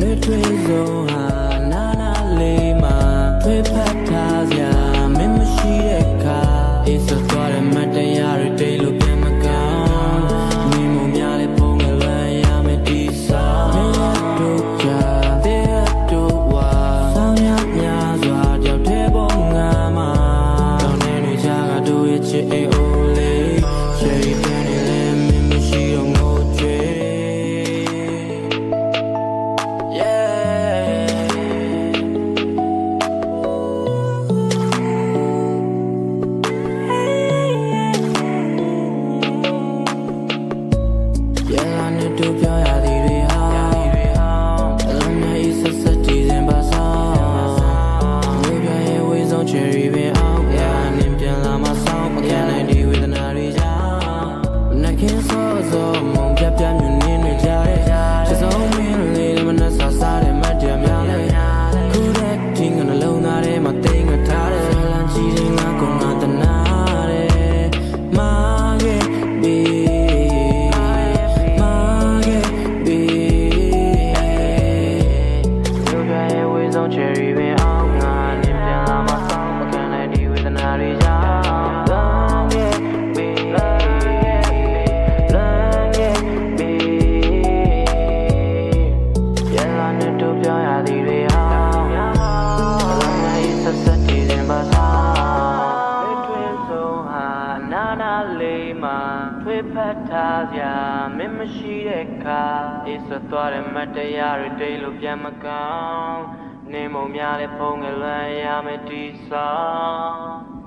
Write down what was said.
နှွေးထွေးဆုံးဟာနာနာလေး 又飘摇 လေးမှာထွေးဖက်ထားစရာမင်းမရှိတဲ့ခါအေးဆွသွားတဲ့မတ်တရားတွေတိတ်လို့ပြန်မကောင်းနေမုံများတဲ့ဖုံးငယ်လွမ်းရမယ်တီဆောင်